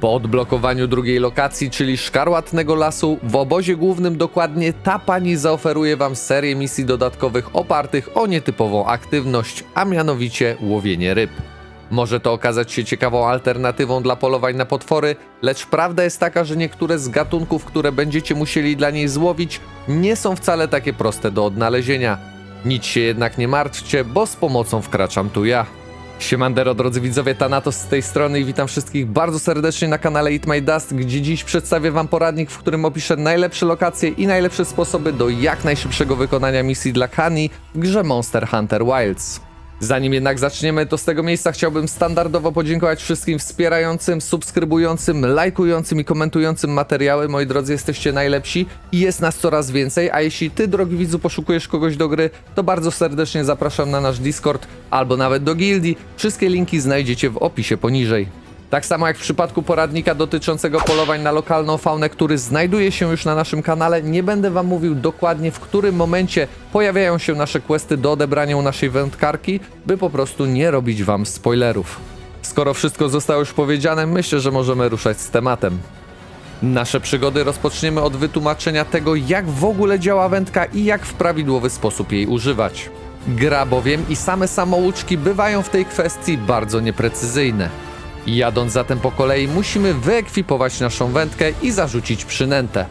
Po odblokowaniu drugiej lokacji, czyli szkarłatnego lasu, w obozie głównym dokładnie ta pani zaoferuje wam serię misji dodatkowych opartych o nietypową aktywność, a mianowicie łowienie ryb. Może to okazać się ciekawą alternatywą dla polowań na potwory, lecz prawda jest taka, że niektóre z gatunków, które będziecie musieli dla niej złowić, nie są wcale takie proste do odnalezienia. Nic się jednak nie martwcie, bo z pomocą wkraczam tu ja. Siemandero, drodzy widzowie, Thanatos z tej strony i witam wszystkich bardzo serdecznie na kanale Eat My Dust, gdzie dziś przedstawię wam poradnik, w którym opiszę najlepsze lokacje i najlepsze sposoby do jak najszybszego wykonania misji dla Kani w grze Monster Hunter Wilds. Zanim jednak zaczniemy, to z tego miejsca chciałbym standardowo podziękować wszystkim wspierającym, subskrybującym, lajkującym i komentującym materiały. Moi drodzy, jesteście najlepsi i jest nas coraz więcej, a jeśli ty, drogi widzu, poszukujesz kogoś do gry, to bardzo serdecznie zapraszam na nasz Discord albo nawet do gildii. Wszystkie linki znajdziecie w opisie poniżej. Tak samo jak w przypadku poradnika dotyczącego polowań na lokalną faunę, który znajduje się już na naszym kanale, nie będę wam mówił dokładnie w którym momencie pojawiają się nasze questy do odebrania u naszej wędkarki, by po prostu nie robić wam spoilerów. Skoro wszystko zostało już powiedziane, myślę, że możemy ruszać z tematem. Nasze przygody rozpoczniemy od wytłumaczenia tego, jak w ogóle działa wędka i jak w prawidłowy sposób jej używać. Gra bowiem i same samouczki bywają w tej kwestii bardzo nieprecyzyjne. Jadąc zatem po kolei, musimy wyekwipować naszą wędkę i zarzucić przynętę.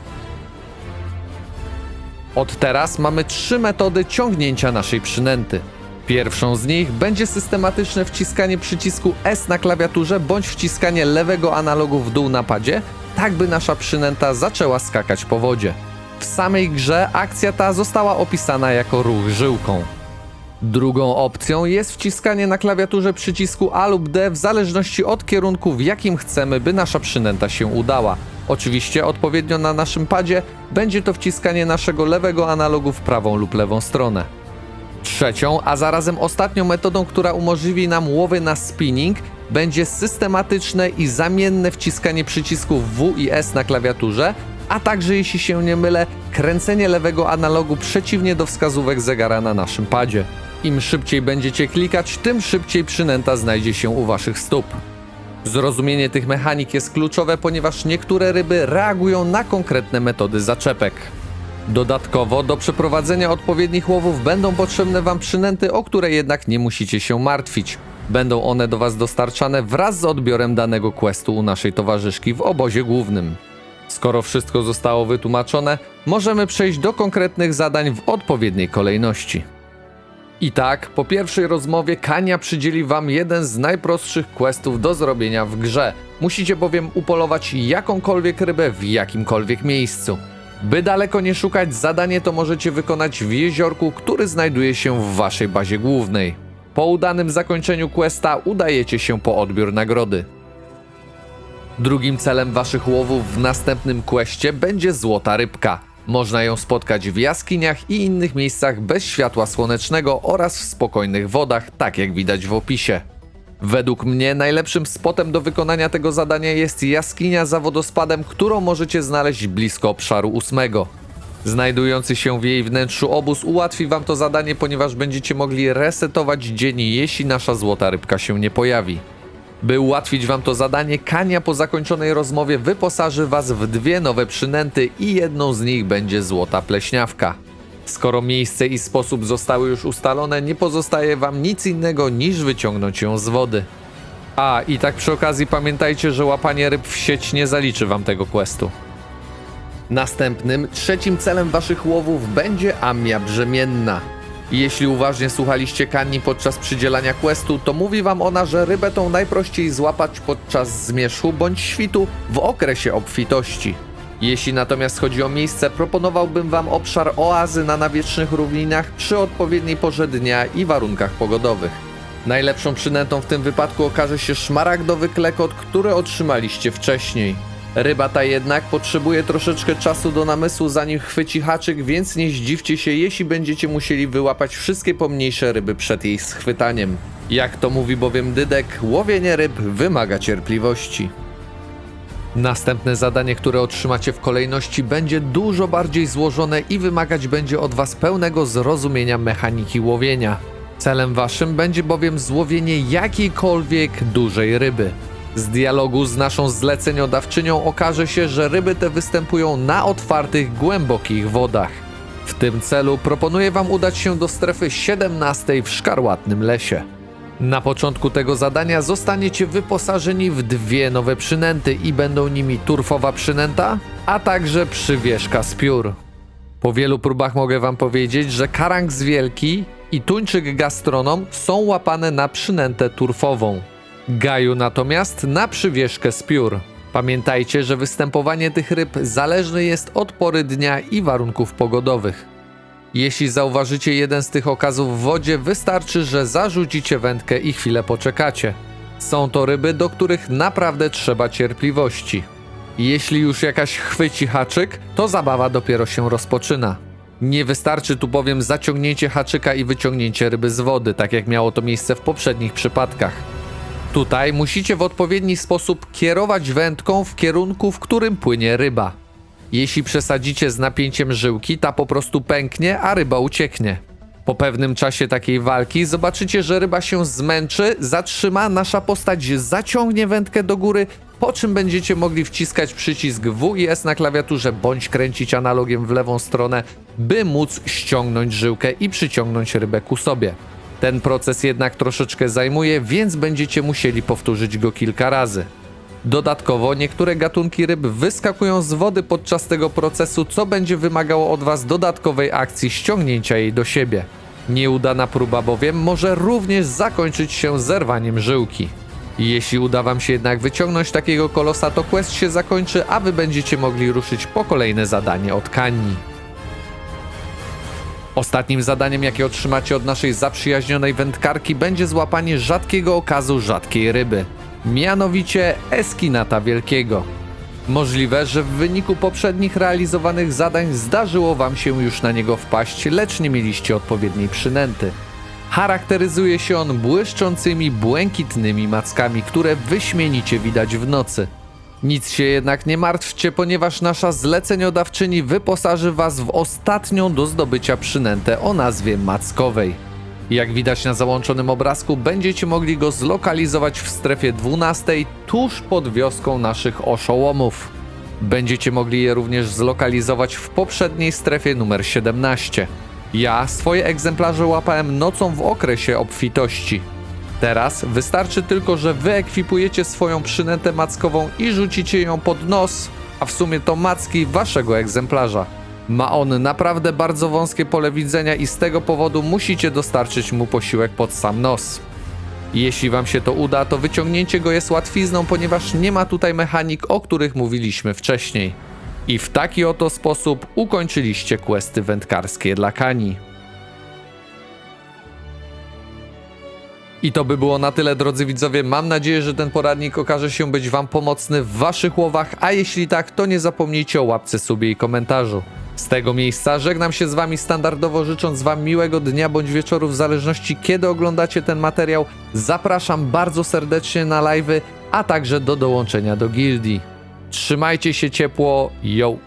Od teraz mamy trzy metody ciągnięcia naszej przynęty. Pierwszą z nich będzie systematyczne wciskanie przycisku S na klawiaturze bądź wciskanie lewego analogu w dół na padzie, tak by nasza przynęta zaczęła skakać po wodzie. W samej grze akcja ta została opisana jako ruch żyłką. Drugą opcją jest wciskanie na klawiaturze przycisku A lub D w zależności od kierunku, w jakim chcemy, by nasza przynęta się udała. Oczywiście odpowiednio na naszym padzie będzie to wciskanie naszego lewego analogu w prawą lub lewą stronę. Trzecią, a zarazem ostatnią metodą, która umożliwi nam łowy na spinning, będzie systematyczne i zamienne wciskanie przycisków W i S na klawiaturze, a także, jeśli się nie mylę, kręcenie lewego analogu przeciwnie do wskazówek zegara na naszym padzie. Im szybciej będziecie klikać, tym szybciej przynęta znajdzie się u waszych stóp. Zrozumienie tych mechanik jest kluczowe, ponieważ niektóre ryby reagują na konkretne metody zaczepek. Dodatkowo do przeprowadzenia odpowiednich łowów będą potrzebne Wam przynęty, o które jednak nie musicie się martwić. Będą one do Was dostarczane wraz z odbiorem danego questu u naszej towarzyszki w obozie głównym. Skoro wszystko zostało wytłumaczone, możemy przejść do konkretnych zadań w odpowiedniej kolejności. I tak, po pierwszej rozmowie Kania przydzieli wam jeden z najprostszych questów do zrobienia w grze. Musicie bowiem upolować jakąkolwiek rybę w jakimkolwiek miejscu. By daleko nie szukać, zadanie to możecie wykonać w jeziorku, który znajduje się w waszej bazie głównej. Po udanym zakończeniu questa udajecie się po odbiór nagrody. Drugim celem waszych łowów w następnym questie będzie złota rybka. Można ją spotkać w jaskiniach i innych miejscach bez światła słonecznego oraz w spokojnych wodach, tak jak widać w opisie. Według mnie najlepszym spotem do wykonania tego zadania jest jaskinia za wodospadem, którą możecie znaleźć blisko obszaru ósmego. Znajdujący się w jej wnętrzu obóz ułatwi wam to zadanie, ponieważ będziecie mogli resetować dzień, jeśli nasza złota rybka się nie pojawi. By ułatwić wam to zadanie, Kania po zakończonej rozmowie wyposaży was w dwie nowe przynęty i jedną z nich będzie złota pleśniawka. Skoro miejsce i sposób zostały już ustalone, nie pozostaje wam nic innego niż wyciągnąć ją z wody. A, i tak przy okazji pamiętajcie, że łapanie ryb w sieć nie zaliczy wam tego questu. Następnym, trzecim celem waszych łowów będzie Amia Brzemienna. Jeśli uważnie słuchaliście Kani podczas przydzielania questu, to mówi wam ona, że rybę tą najprościej złapać podczas zmierzchu bądź świtu w okresie obfitości. Jeśli natomiast chodzi o miejsce, proponowałbym wam obszar oazy na nawietrznych równinach przy odpowiedniej porze dnia i warunkach pogodowych. Najlepszą przynętą w tym wypadku okaże się szmaragdowy klekot, który otrzymaliście wcześniej. Ryba ta jednak potrzebuje troszeczkę czasu do namysłu zanim chwyci haczyk, więc nie zdziwcie się, jeśli będziecie musieli wyłapać wszystkie pomniejsze ryby przed jej schwytaniem. Jak to mówi bowiem Dydek, łowienie ryb wymaga cierpliwości. Następne zadanie, które otrzymacie w kolejności, będzie dużo bardziej złożone i wymagać będzie od Was pełnego zrozumienia mechaniki łowienia. Celem Waszym będzie bowiem złowienie jakiejkolwiek dużej ryby. Z dialogu z naszą zleceniodawczynią okaże się, że ryby te występują na otwartych, głębokich wodach. W tym celu proponuję Wam udać się do strefy 17 w szkarłatnym lesie. Na początku tego zadania zostaniecie wyposażeni w dwie nowe przynęty i będą nimi turfowa przynęta, a także przywieszka z piór. Po wielu próbach mogę wam powiedzieć, że karangs wielki i tuńczyk gastronom są łapane na przynętę turfową. Gaju natomiast na przywieszkę z piór. Pamiętajcie, że występowanie tych ryb zależne jest od pory dnia i warunków pogodowych. Jeśli zauważycie jeden z tych okazów w wodzie, wystarczy, że zarzucicie wędkę i chwilę poczekacie. Są to ryby, do których naprawdę trzeba cierpliwości. Jeśli już jakaś chwyci haczyk, to zabawa dopiero się rozpoczyna. Nie wystarczy tu bowiem zaciągnięcie haczyka i wyciągnięcie ryby z wody, tak jak miało to miejsce w poprzednich przypadkach. Tutaj musicie w odpowiedni sposób kierować wędką w kierunku, w którym płynie ryba. Jeśli przesadzicie z napięciem żyłki, ta po prostu pęknie, a ryba ucieknie. Po pewnym czasie takiej walki zobaczycie, że ryba się zmęczy, zatrzyma, nasza postać zaciągnie wędkę do góry, po czym będziecie mogli wciskać przycisk W i S na klawiaturze bądź kręcić analogiem w lewą stronę, by móc ściągnąć żyłkę i przyciągnąć rybę ku sobie. Ten proces jednak troszeczkę zajmuje, więc będziecie musieli powtórzyć go kilka razy. Dodatkowo niektóre gatunki ryb wyskakują z wody podczas tego procesu, co będzie wymagało od Was dodatkowej akcji ściągnięcia jej do siebie. Nieudana próba bowiem może również zakończyć się zerwaniem żyłki. Jeśli uda Wam się jednak wyciągnąć takiego kolosa, to quest się zakończy, a Wy będziecie mogli ruszyć po kolejne zadanie od Kanni. Ostatnim zadaniem, jakie otrzymacie od naszej zaprzyjaźnionej wędkarki, będzie złapanie rzadkiego okazu rzadkiej ryby. Mianowicie Eskinata Wielkiego. Możliwe, że w wyniku poprzednich realizowanych zadań zdarzyło Wam się już na niego wpaść, lecz nie mieliście odpowiedniej przynęty. Charakteryzuje się on błyszczącymi, błękitnymi mackami, które wyśmienicie widać w nocy. Nic się jednak nie martwcie, ponieważ nasza zleceniodawczyni wyposaży Was w ostatnią do zdobycia przynętę o nazwie mackowej. Jak widać na załączonym obrazku, będziecie mogli go zlokalizować w strefie 12 tuż pod wioską naszych oszołomów. Będziecie mogli je również zlokalizować w poprzedniej strefie numer 17. Ja swoje egzemplarze łapałem nocą w okresie obfitości. Teraz wystarczy tylko, że wyekwipujecie swoją przynętę mackową i rzucicie ją pod nos, a w sumie to macki waszego egzemplarza. Ma on naprawdę bardzo wąskie pole widzenia i z tego powodu musicie dostarczyć mu posiłek pod sam nos. Jeśli wam się to uda, to wyciągnięcie go jest łatwizną, ponieważ nie ma tutaj mechanik, o których mówiliśmy wcześniej. I w taki oto sposób ukończyliście questy wędkarskie dla Kani. I to by było na tyle, drodzy widzowie. Mam nadzieję, że ten poradnik okaże się być Wam pomocny w Waszych łowach, a jeśli tak, to nie zapomnijcie o łapce, subie i komentarzu. Z tego miejsca żegnam się z Wami standardowo, życząc Wam miłego dnia bądź wieczoru, w zależności kiedy oglądacie ten materiał. Zapraszam bardzo serdecznie na live'y, a także do dołączenia do gildii. Trzymajcie się ciepło, yo!